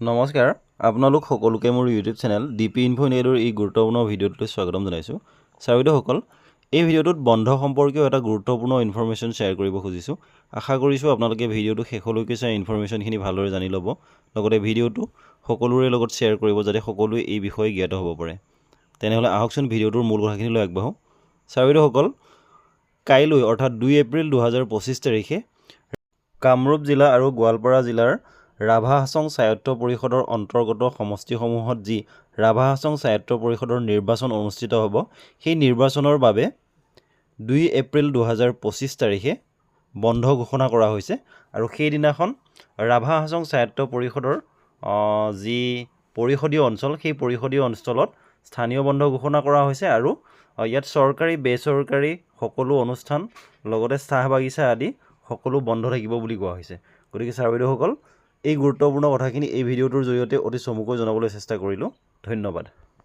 নমস্কাৰ আপোনালোক সকলোকে মোৰ YouTube channel D P info নেটৰ এই গুৰুত্বপূৰ্ণ ভিডিঅ'টোলৈ স্বাগতম জনাইছোঁ। ছাৰ বাইদেউসকল এই ভিডিঅ'টোত বন্ধ সম্পৰ্কীয় এটা গুৰুত্বপূৰ্ণ ইনফৰ্মেশ্যন শ্বেয়াৰ কৰিব খুজিছোঁ। আশা কৰিছোঁ আপোনালোকে ভিডিঅ'টো শেষলৈকে চাই ইনফৰ্মেশ্যনখিনি ভালদৰে জানি ল'ব লগতে ভিডিঅ'টো সকলোৰে লগত শ্বেয়াৰ কৰিব যাতে সকলোৱে এই বিষয়ে জ্ঞাত হ'ব পাৰে। তেনেহ'লে আহকচোন ভিডিঅ'টোৰ মূল কথাখিনিলৈ আগবাঢ়োঁ। ছাৰ বাইদেউসকল কাইলৈ অৰ্থাৎ দুই এপ্ৰিল দুহেজাৰ পঁচিছ তাৰিখে কামৰূপ জিলা আৰু গোৱালপাৰা জিলাৰ ৰাভা হাছং স্বায়ত্ত পৰিষদৰ অন্তৰ্গত সমষ্টিসমূহত যি ৰাভা হাছং স্বায়ত্ত পৰিষদৰ নিৰ্বাচন অনুষ্ঠিত হ'ব সেই নিৰ্বাচনৰ বাবে দুই এপ্ৰিল দুহেজাৰ পঁচিছ তাৰিখে বন্ধ ঘোষণা কৰা হৈছে আৰু সেইদিনাখন ৰাভা হাছং স্বায়ত্ত পৰিষদৰ যি পৰিষদীয় অঞ্চল সেই পৰিষদীয় অঞ্চলত স্থানীয় বন্ধ ঘোষণা কৰা হৈছে আৰু ইয়াত চৰকাৰী বেচৰকাৰী সকলো অনুষ্ঠান লগতে চাহ বাগিচা আদি সকলো বন্ধ থাকিব বুলি কোৱা হৈছে। গতিকে ছাৰ বাইদেউসকল এই গুৰুত্বপূৰ্ণ কথাখিনি এই ভিডিঅ'টোৰ জৰিয়তে অতি চমুকৈ জনাবলৈ চেষ্টা কৰিলোঁ। ধন্যবাদ।